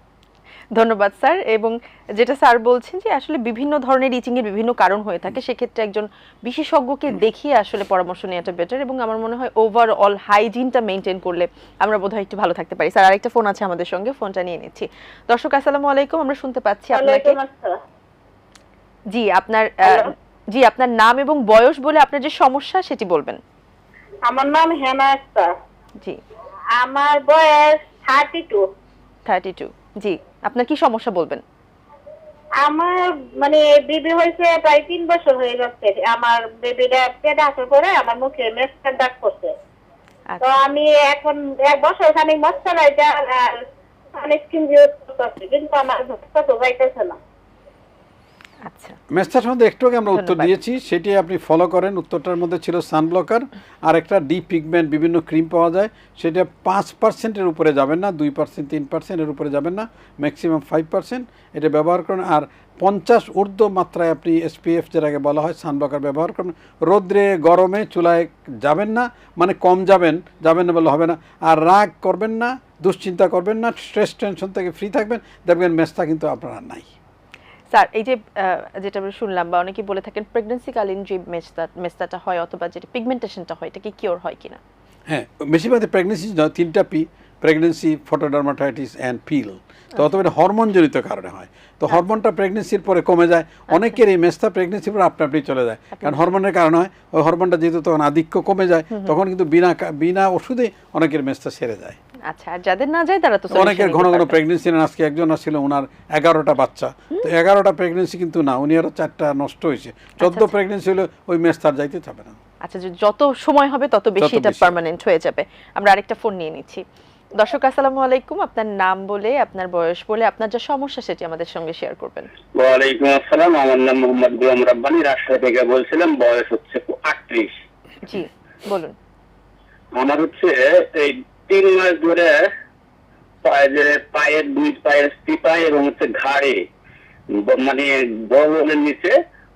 ধন্যবাদ স্যার। এবং যেটা স্যার বলছেন যে আসলে বিভিন্ন ধরনের ইচিং এর বিভিন্ন কারণ হয়ে থাকে সেক্ষেত্রে একজন বিশেষজ্ঞকে দেখিয়ে আসলে পরামর্শ নেওয়াটা বেটার এবং আমার মনে হয় ওভারঅল হাইজিনটা মেনটেন করলে আমরা বোধহয় একটু ভালো থাকতে পারি। স্যার আরেকটা ফোন আছে আমাদের সঙ্গে ফোনটা নিয়ে নিচ্ছি। দর্শক আসসালামু আলাইকুম আমরা শুনতে পাচ্ছি আপনাকে। জি আপনার আহ, জি আপনার নাম এবং বয়স বলে আপনার যে সমস্যা সেটি বলবেন। আমার নাম হেনা আক্তার। জি। আমার বয়স থার্টি টু থার্টি টু জি আপনার কি সমস্যা বলবেন? আমার মানে বেবি হয়েছে প্রায় তিন বছর হয়ে যাচ্ছে। আমার বেবিটা পেটে আসার পরে আমার মুখে মেসকার দাগ করছে তো আচ্ছা। আমি এখন এক বছর খানিক আর অনেক স্কিন ইউজ করতেছি কিন্তু আমার তো যাইতেছে না। আচ্ছা। মেস্তার সম্বন্ধে একটু আগে আমরা উত্তর। দিয়েছি সেটি আপনি ফলো করেন। উত্তরটার মধ্যে ছিল সানব্লকার আর একটা ডি পিগমেন্ট বিভিন্ন ক্রিম পাওয়া যায়। সেটা পাঁচ পার্সেন্টের উপরে যাবেন না দুই পার্সেন্ট তিন পার্সেন্টের উপরে যাবেন না ম্যাক্সিমাম ফাইভ পার্সেন্ট এটা ব্যবহার করেন। আর পঞ্চাশ ঊর্ধ্ব মাত্রায় আপনি এসপিএফ যেটাকে বলা হয় সানব্লকার ব্যবহার করুন। রোদ্রে গরমে চুলায় যাবেন না মানে কম যাবেন যাবেন না বলে হবে না। আর রাগ করবেন না দুশ্চিন্তা করবেন না স্ট্রেস টেনশন থেকে ফ্রি থাকবেন। দেখবেন মেস্তা কিন্তু আপনার নাই। স্যার এই যে যেটা আমরা শুনলাম বা অনেকেই বলে থাকেন প্রেগনেন্সিকালীন যে মেস্তা মেস্তাটা হয় অথবা যেটা পিগমেন্টেশনটা হয় এটা কি কিওর হয় কিনা? হ্যাঁ বেশিরভাগ প্রেগনেন্সি নয় তিনটা P pregnancy photodermatitis and pill তো অথবা এটা হরমোনজনিত কারণে হয়। তো হরমোনটা প্রেগনেন্সির পরে কমে যায়। অনেকের এই মেস্তা প্রেগনেন্সির পরে আপনা আপনি চলে যায়। কারণ হরমোনের কারণে হয় ওই হরমোনটা যেহেতু তখন আধিক্য কমে যায় তখন কিন্তু বিনা বিনা ওষুধে অনেকের মেস্তা সেরে যায়। আচ্ছা আর যাদের না যায় তারা তো অনেকের ঘন ঘন প্রেগনেন্সি নেন আজকে একজন ছিল ওনার এগারোটা বাচ্চা। তো এগারোটা প্রেগনেন্সি কিন্তু না উনি আরও চারটা নষ্ট হয়েছে। চোদ্দ আচ্ছা। প্রেগনেন্সি হলে ওই মেস্তার যাইতে যাবে না। আচ্ছা যে যত সময় হবে তত বেশি এটা পার্মানেন্ট হয়ে যাবে। আমরা আরেকটা ফোন নিয়ে নিচ্ছি। দর্শক আসসালামু আলাইকুম। আপনার নাম বলে আপনার বয়স বলে আপনার যা সমস্যা সেটি আমাদের সঙ্গে শেয়ার করবেন। ওয়ালাইকুম আসসালাম। আমার নাম মোহাম্মদ গুলাম রাব্বানি। রাজশাহী থেকে বলছিলাম বয়স হচ্ছে আটত্রিশ। জি বলুন। আমার হচ্ছে এই তিন মাস ধরে পায়ে যে পায়ের দুই পায়ের টিপায় এবং হচ্ছে ঘাড়ে মানে বগলের নিচে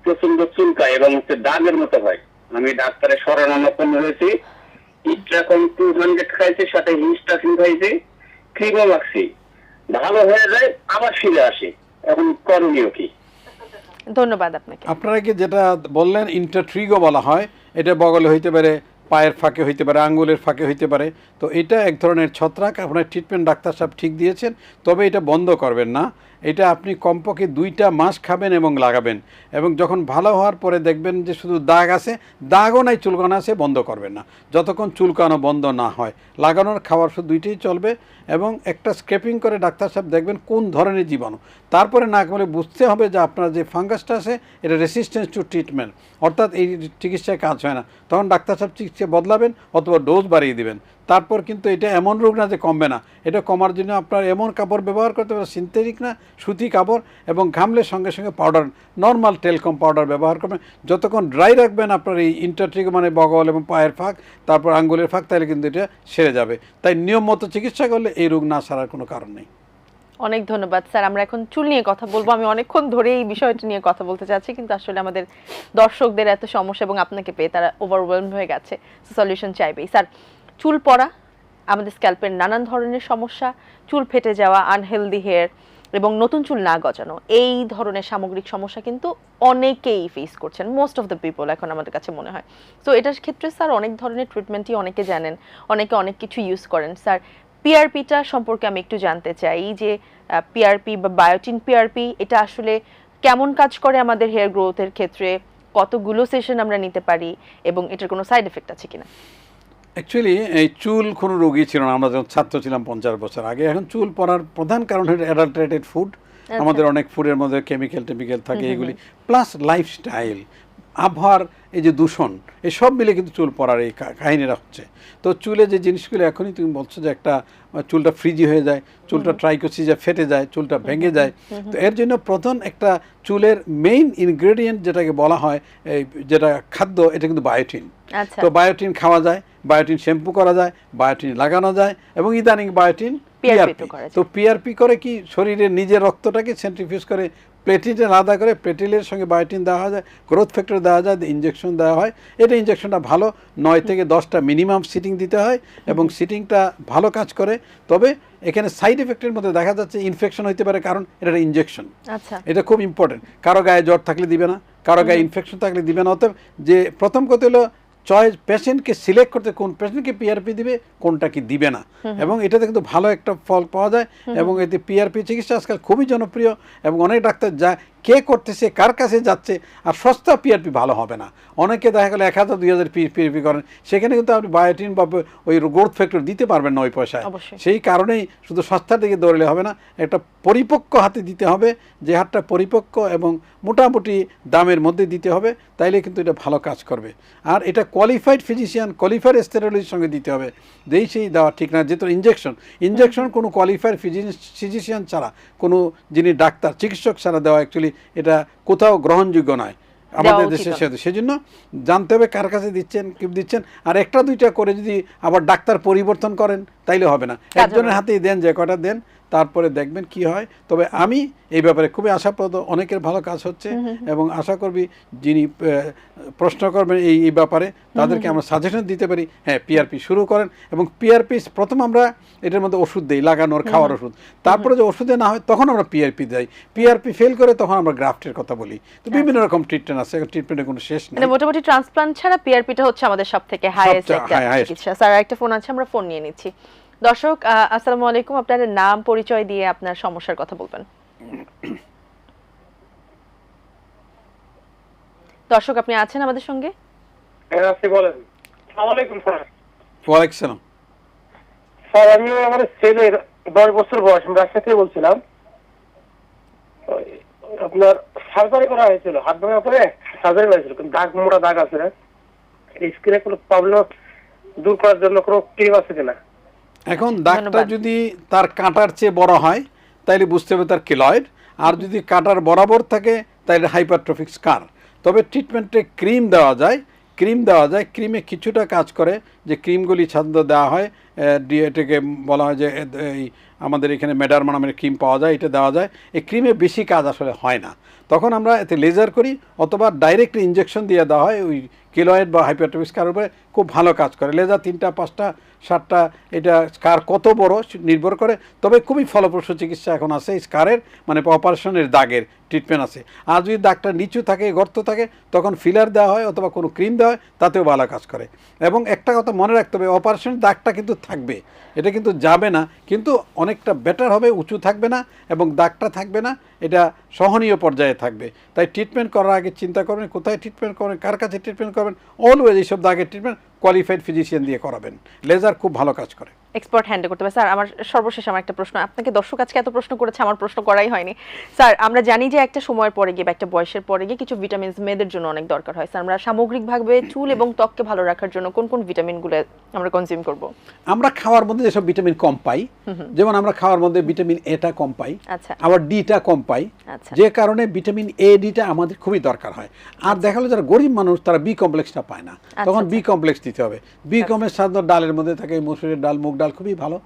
প্রচণ্ড চুলকায় এবং হচ্ছে দাগের মতো হয়। আমি ডাক্তারের শরণাপন্ন হয়েছি। ইট্রাকন টু হান্ড্রেড খাইছি সাথে হিস্টাসিন খাইছি ক্রিমও মাখছি ভালো হয়ে যায় আবার ফিরে আসে। এখন করণীয় কি? ধন্যবাদ আপনাকে। আপনারা কি যেটা বললেন ইন্টারট্রিগো বলা হয় এটা বগলে হইতে পারে পায়ের ফাঁকে হইতে পারে, আঙ্গুলের ফাঁকে হইতে পারে। তো এটা এক ধরনের ছত্রাক, আপনার ট্রিটমেন্ট ডাক্তার সাহেব ঠিক দিয়েছেন। তবে এটা বন্ধ করবেন না। এটা আপনি কমপক্ষে দুইটা মাস খাবেন এবং লাগাবেন। এবং যখন ভালো হওয়ার পরে দেখবেন যে শুধু দাগ আছে, দাগও নাই, চুলকানো আছে, বন্ধ করবেন না। যতক্ষণ চুলকানো বন্ধ না হয়। লাগানোর খাওয়ার শুধু দুইটাই চলবে এবং একটা স্ক্রেপিং করে ডাক্তার সাহেব দেখবেন কোন ধরনের জীবাণু। তারপরে না বলে বুঝতে হবে যে আপনার যে ফাঙ্গাসটা আছে, এটা রেসিস্ট্যান্স টু ট্রিটমেন্ট অর্থাৎ এই চিকিৎসায় কাজ হয় না। তখন ডাক্তার সাহেব চিকিৎসা বদলাবেন অথবা ডোজ বাড়িয়ে দিবেন। তারপর কিন্তু এটা এমন রোগ না যে কমবে না। এটা কমার জন্য আপনার এমন কাপড় ব্যবহার করতে পারেন সিনথেটিক না, সুতি কাপড় এবং ঘামলে সঙ্গে সঙ্গে পাউডার নর্মাল টেলকম পাউডার ব্যবহার করবেন। যতক্ষণ ড্রাই রাখবেন আপনার এই ইন্টারট্রিক মানে বগল এবং পায়ের ফাঁক, তারপর আঙ্গুলের ফাঁক, তাহলে কিন্তু এটা সেরে যাবে। তাই নিয়ম মতো চিকিৎসা করলে এই রোগ না সারার কোনো কারণ নেই। অনেক ধন্যবাদ স্যার। আমরা এখন চুল নিয়ে কথা বলব। আমি অনেকক্ষণ ধরে এই বিষয়টা নিয়ে কথা বলতে চাচ্ছি, কিন্তু আসলে আমাদের দর্শকদের এত সমস্যা এবং আপনাকে পেয়ে তারা ওভারওয়েলম হয়ে গেছে। সলিউশন চাইবেই। স্যার চুল পড়া, আমাদের স্ক্যাল্পের নানান ধরনের সমস্যা, চুল ফেটে যাওয়া আনহেলদি হেয়ার এবং নতুন চুল না গজানো, এই ধরনের সামগ্রিক সমস্যা কিন্তু অনেকেই ফেস করছেন মোস্ট অফ দ্য পিপল এখন আমাদের কাছে মনে হয়। তো এটার ক্ষেত্রে স্যার অনেক ধরনের ট্রিটমেন্টই অনেকে জানেন, অনেকে অনেক কিছু ইউজ করেন। স্যার পিআরপিটা সম্পর্কে আমি একটু জানতে চাই যে পিআরপি বা বায়োটিন পিআরপি এটা আসলে কেমন কাজ করে আমাদের হেয়ার গ্রোথের ক্ষেত্রে? কতগুলো সেশন আমরা নিতে পারি? এবং এটার কোনো সাইড এফেক্ট আছে কিনা? অ্যাকচুয়ালি এই চুল কোনো রোগী ছিল না। আমরা যখন ছাত্র ছিলাম পঞ্চাশ বছর আগে এখন চুল পড়ার প্রধান কারণ হলো অ্যাডাল্ট্রেটেড ফুড আমাদের অনেক ফুডের মধ্যে কেমিক্যাল টেমিক্যাল থাকে এগুলি। প্লাস লাইফস্টাইল আবহাওয়ার এই যে দূষণ এই সব মিলে কিন্তু চুল পড়ার এই কাহিনীরা হচ্ছে তো চুলে যে জিনিসগুলো এখনই তুমি বলছো যে একটা চুলটা ফ্রিজি হয়ে যায় চুলটা ট্রাইকোসিজা ফেটে যায় চুলটা ভেঙে যায় তো এর জন্য প্রধান একটা চুলের মেইন ইনগ্রেডিয়েন্ট যেটাকে বলা হয় এই যেটা খাদ্য এটা কিন্তু বায়োটিন আচ্ছা। তো বায়োটিন খাওয়া যায় বায়োটিন শ্যাম্পু করা যায় বায়োটিন লাগানো যায় এবং ইদানিং বায়োটিন পিআরপি। তো পিআরপি করে কি শরীরের নিজের রক্তটাকে সেন্ট্রিফিউজ করে প্লেটিনে আলাদা করে প্লেটিলের সঙ্গে বায়োটিন দেওয়া যায় গ্রোথ ফ্যাক্টর দেওয়া যায় ইঞ্জেকশন দেওয়া হয়। এটা ইঞ্জেকশনটা ভালো নয় থেকে দশটা মিনিমাম সিটিং দিতে হয় এবং সিটিংটা ভালো কাজ করে। তবে এখানে সাইড এফেক্টের মধ্যে দেখা যাচ্ছে ইনফেকশন হইতে পারে কারণ এটা ইঞ্জেকশন আচ্ছা। এটা খুব ইম্পর্টেন্ট কারও গায়ে জ্বর থাকলে দিবে না কারও গায়ে ইনফেকশন থাকলে দিবে না। অতএব যে প্রথম কথা হলো চয়েস পেশেন্টকে সিলেক্ট করতে কোন পেশেন্টকে পিআরপি দিবে কোনটা কি দিবে না। এবং এটাতে কিন্তু ভালো একটা ফল পাওয়া যায় এবং এতে পিআরপি চিকিৎসা আজকাল খুবই জনপ্রিয় এবং অনেক ডাক্তার যা কে করতেছে কার কাছে যাচ্ছে আর সস্তা পিআরপি ভালো হবে না। অনেকে দেখা গেলো এক হাজার দুই হাজার পিআরপি করেন সেখানে কিন্তু আপনি বায়োটিন বা ওই গ্রোথ ফ্যাক্টর দিতে পারবেন না ওই পয়সায়। সেই কারণেই শুধু সস্তার দিকে দৌড়লে হবে না একটা পরিপক্ক হাতে দিতে হবে যে হাতটা পরিপক্ক এবং মোটামুটি দামের মধ্যে দিতে হবে তাইলে কিন্তু এটা ভালো কাজ করবে। আর এটা কোয়ালিফাইড ফিজিশিয়ান কোয়ালিফাইড স্টেরোলজির সঙ্গে দিতে হবে। যেই সেই দেওয়া ঠিক না যেহেতু ইঞ্জেকশন ইঞ্জেকশন কোনো কোয়ালিফাইড ফিজিশিয়ান ছাড়া কোনো যিনি ডাক্তার চিকিৎসক ছাড়া দেওয়া অ্যাকচুয়ালি এটা কোথাও গ্রহণযোগ্য নয়। আমাদের দেশের সাথে সেই জন্য সেজন্য জানতে হবে কার কাছে দিচ্ছেন কি দিচ্ছেন। আর একটা দুইটা করে যদি আবার ডাক্তার পরিবর্তন করেন তাইলে হবে না। একজনের হাতেই দেন যে কটা দেন তারপরে দেখবেন কি হয়। তবে আমি এই ব্যাপারে খুবই আশাপ্রদ অনেকের ভালো কাজ হচ্ছে এবং আশা করবি যিনি প্রশ্ন করবেন এই এই ব্যাপারে তাদেরকে আমরা সাজেশন দিতে পারি। হ্যাঁ পিআরপি শুরু করেন এবং পিআরপি প্রথম আমরা এটার মধ্যে ওষুধ দিই লাগানোর খাওয়ার ওষুধ। তারপরে যে ওষুধে না হয় তখন আমরা পিআরপি দেই। পিআরপি ফেল করে তখন আমরা গ্রাফটের কথা বলি। তো বিভিন্ন রকম ট্রিটমেন্ট আছে ট্রিটমেন্টের কোনো শেষ নেই। মানে মোটামুটি ট্রান্সপ্লান্ট ছাড়া পিআরপিটা হচ্ছে আমাদের সব থেকে হাইয়েস্ট একটা চিকিৎসা। স্যার একটা ফোন আছে আমরা ফোন নিয়ে নিচ্ছি। দর্শক আসসালামু আলাইকুম। আপনার নাম পরিচয় দিয়ে আপনার সমস্যার কথা বলবেন। দর্শক আপনি আছেন আমাদের সঙ্গে? হ্যাঁ আপনি বলেন। সালামালাইকুম স্যার। ওয়ালাইকুম সালাম। স্যার আমি আমার ছেলের দশ বছর বয়স আমি রাজশাহী থেকে বলছিলাম আপনার সার্জারি করা হয়েছিল হাত ভাঙার পরে সার্জারি হয়েছিল কিন্তু দাগ মোটা দাগ আছে স্কিনে কোনো প্রবলেম দূর করার জন্য কোনো ক্রিম আছে কিনা? এখন দাগটা যদি তার কাঁটার চেয়ে বড় হয় তাইলে বুঝতে হবে তার কেলয়েড। আর যদি কাঁটার বরাবর থাকে তাহলে হাইপারট্রফিক স্কার তবে ট্রিটমেন্টে ক্রিম দেওয়া যায় ক্রিম দেওয়া যায় ক্রিমে কিছুটা কাজ করে যে ক্রিমগুলি সাধারণত দেওয়া হয় আহ, দিয়ে এটাকে বলা হয় যে এই আমাদের এখানে মেডারমা নামের ক্রিম পাওয়া যায় এটা দেওয়া যায়। এই ক্রিমে বেশি কাজ আসলে হয় না। তখন আমরা এতে লেজার করি অথবা ডাইরেক্ট ইঞ্জেকশন দিয়ে দেওয়া হয় ওই কিলোয়েড বা হাইপারট্রফিক স্কার উপরে খুব ভালো কাজ করে। লেজার তিনটা পাঁচটা সাতটা এটা স্কার কত বড় নির্ভর করে। তবে খুবই ফলপ্রসূ চিকিৎসা এখন আছে স্কারের মানে অপারেশনের দাগের ট্রিটমেন্ট আছে। আর যদি দাগটা নিচু থাকে গর্ত থাকে তখন ফিলার দেওয়া হয় অথবা কোনো ক্রিম দেওয়া হয় তাতেও ভালো কাজ করে। এবং একটা কথা মনে রাখতে হবে অপারেশন দাগটা কিন্তু থাকবে, এটা কিন্তু যাবে না, কিন্তু অনেকটা বেটার হবে, উঁচু থাকবে না এবং দাগটা থাকবে না। এটা সহনীয় পর্যায়ে থাকবে। তাই ট্রিটমেন্ট করার আগে চিন্তা করবেন কোথায় ট্রিটমেন্ট করবেন কার কাছে ট্রিটমেন্ট করবেন অলওয়েজ এইসব দাগের ট্রিটমেন্ট কোয়ালিফাইড ফিজিশিয়ান দিয়ে করাবেন। লেজার খুব ভালো কাজ করে। এক্সপার্ট হ্যান্ডেল করতে হবে। স্যার আমার সর্বশেষ আমার একটা প্রশ্ন। আপনাকে দর্শক আজকে এত প্রশ্ন করেছে আমার প্রশ্ন করাই হয়নি। স্যার আমরা জানি যে একটা সময়ের পরে গিয়ে বা একটা বয়সের পরে গিয়ে কিছু ভিটামিনস মেয়েদের জন্য অনেক দরকার হয়। স্যার আমরা সামগ্রিকভাবে চুল এবং ত্বককে ভালো রাখার জন্য কোন কোন ভিটামিনগুলো আমরা কনজিউম করব? আমরা খাওয়ার মধ্যে যেসব ভিটামিন কম পাই যেমন আমরা খাওয়ার মধ্যে ভিটামিন এটা কম পাই আচ্ছা। আবার ডিটা কম পাই আচ্ছা। যে কারণে ভিটামিন এ ডিটা আমাদের খুবই দরকার হয়। আর দেখা গেলো যারা গরিব মানুষ তারা বি কমপ্লেক্সটা পায় না। তখন বি কমপ্লেক্স দিতে হবে। বি কমপ্লেক্স সাধারণত ডালের মধ্যে থাকে মসুরের ডাল মুগ ডাল খুবই ভালো।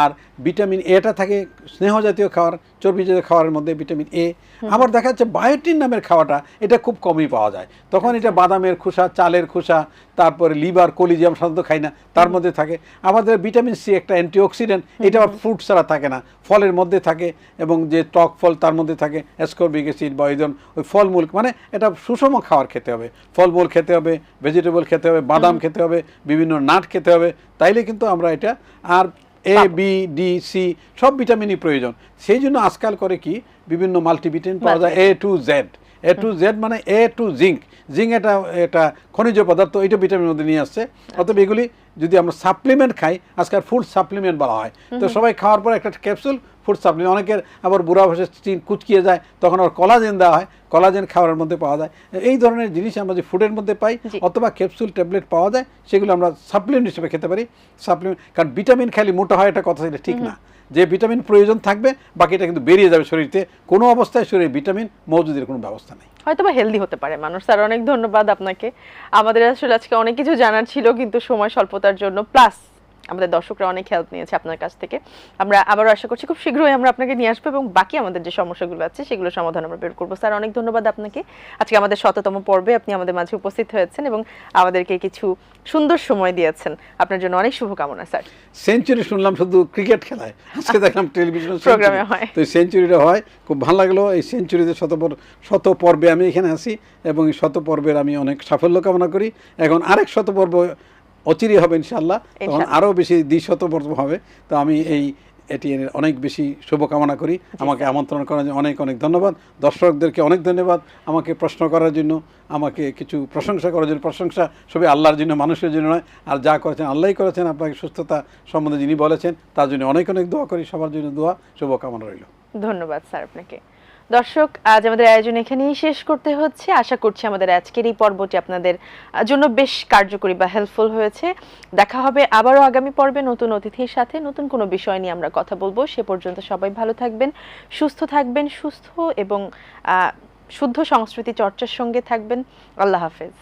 আর ভিটামিন এটা থাকে স্নেহ জাতীয় খাবার চর্বি জাতীয় খাবারের মধ্যে ভিটামিন এ আবার দেখা যাচ্ছে বায়োটিন নামের খাওয়াটা এটা খুব কমই পাওয়া যায়। তখন এটা বাদামের খোসা চালের খোসা তারপরে লিভার কলিজি আমরা সাধারণত খাই না তার মধ্যে থাকে। আমাদের ভিটামিন সি একটা অ্যান্টিঅক্সিডেন্ট এটা আবার ফ্রুট ছাড়া থাকে না। ফলের মধ্যে থাকে এবং যে টক ফল তার মধ্যে থাকে অ্যাসকর্বিক অ্যাসিড বা ওই ধরুন ওই ফলমূল মানে এটা সুষম খাবার খেতে হবে। ফলমূল খেতে হবে ভেজিটেবল খেতে হবে বাদাম খেতে হবে বিভিন্ন নাট খেতে হবে। তাইলে কিন্তু আমরা এটা আর এ বি ডি সি সব ভিটামিনই প্রয়োজন। সেই জন্য আজকাল করে কি বিভিন্ন মাল্টিভিটামিন পাওয়া যায় A to Z A to Z মানে এ টু জিঙ্ক জিঙ্ক এটা এটা খনিজ পদার্থ এটা ভিটামিনের মধ্যে নিয়ে আসছে। অতএব এগুলি যদি আমরা সাপ্লিমেন্ট খাই আজকাল ফুড সাপ্লিমেন্ট বলা হয়। তো সবাই খাওয়ার পর একটা ক্যাপসুল ফুড সাপ্লিমেন্ট অনেকের আবার বুড়া বসে কুচকিয়ে যায় তখন আবার কলাজেন দেওয়া হয়। কলাজেন খাওয়ার মধ্যে পাওয়া যায়। এই ধরনের জিনিস আমরা যে ফুডের মধ্যে পাই অথবা ক্যাপসুল ট্যাবলেট পাওয়া যায় সেগুলো আমরা সাপ্লিমেন্ট হিসেবে খেতে পারি। সাপ্লিমেন্ট কারণ ভিটামিন খালি মোটা হয় এটা কথা সেটা ঠিক না। যে ভিটামিন প্রয়োজন থাকবে বাকিটা কিন্তু বেরিয়ে যাবে শরীরতে। কোনো অবস্থায় শরীরে ভিটামিন মজুদের কোনো ব্যবস্থা নেই। হয়তো বা হেলদি হতে পারে মানুষ। স্যার অনেক ধন্যবাদ আপনাকে। আমাদের আসলে আজকে অনেক কিছু জানার ছিল কিন্তু সময় স্বল্পতার জন্য। প্লাস আমাদের দর্শকরা অনেক হেল্প নিয়েছে আপনার কাছ থেকে। আমরা আবারও আশা করছি খুব শীঘ্রই আমরা আপনাকে নিয়ে আসব এবং বাকি আমাদের যে সমস্যাগুলো আছে সেগুলো সমাধান আমরা বের করব। স্যার অনেক ধন্যবাদ আপনাকে। আজকে আমাদের শততম পর্বে আপনি আমাদের মাঝে উপস্থিত হয়েছেন এবং আমাদেরকে কিছু সুন্দর সময় দিয়েছেন। আপনার জন্য অনেক শুভকামনা স্যার। সেঞ্চুরি শুনলাম শুধু ক্রিকেট খেলায়। আজকে দেখলাম টেলিভিশন প্রোগ্রামে হয়। তো সেঞ্চুরিটা হয় খুব ভালো লাগল। এই সেঞ্চুরিতে শত শত পর্বে আমি এখানে আসি এবং এই শত পর্বের আমি অনেক সাফল্য কামনা করি। এখন আরেক শত পর্ব অচিরই হবে ইনশাল্লাহ তখন। আরও বেশি দ্বিশত পর্ব হবে। তো আমি এই এটি অনেক বেশি শুভকামনা করি। আমাকে আমন্ত্রণ করার জন্য অনেক অনেক ধন্যবাদ। দর্শকদেরকে অনেক ধন্যবাদ আমাকে প্রশ্ন করার জন্য আমাকে কিছু প্রশংসা করার জন্য। প্রশংসা সবই আল্লাহর জন্য মানুষের জন্য নয়। আর যা করেছেন আল্লাহই করেছেন। আপনাকে সুস্থতা সম্বন্ধে যিনি বলেছেন তার জন্য অনেক অনেক দোয়া করি। সবার জন্য দোয়া শুভকামনা রইল। ধন্যবাদ স্যার আপনাকে। দর্শক, আজ আমাদের আয়োজন এখানেই শেষ করতে হচ্ছে। আশা করছি আমাদের আজকের এই পর্বটি আপনাদের জন্য বেশ কার্যকরী বা হেল্পফুল হয়েছে। দেখা হবে আবারও আগামী পর্বে নতুন অতিথির সাথে। নতুন কোনো বিষয় নিয়ে আমরা কথা বলব। সে পর্যন্ত সবাই ভালো থাকবেন, সুস্থ থাকবেন, সুস্থ এবং শুদ্ধ সংস্কৃতি চর্চার সঙ্গে থাকবেন। আল্লাহ হাফেজ।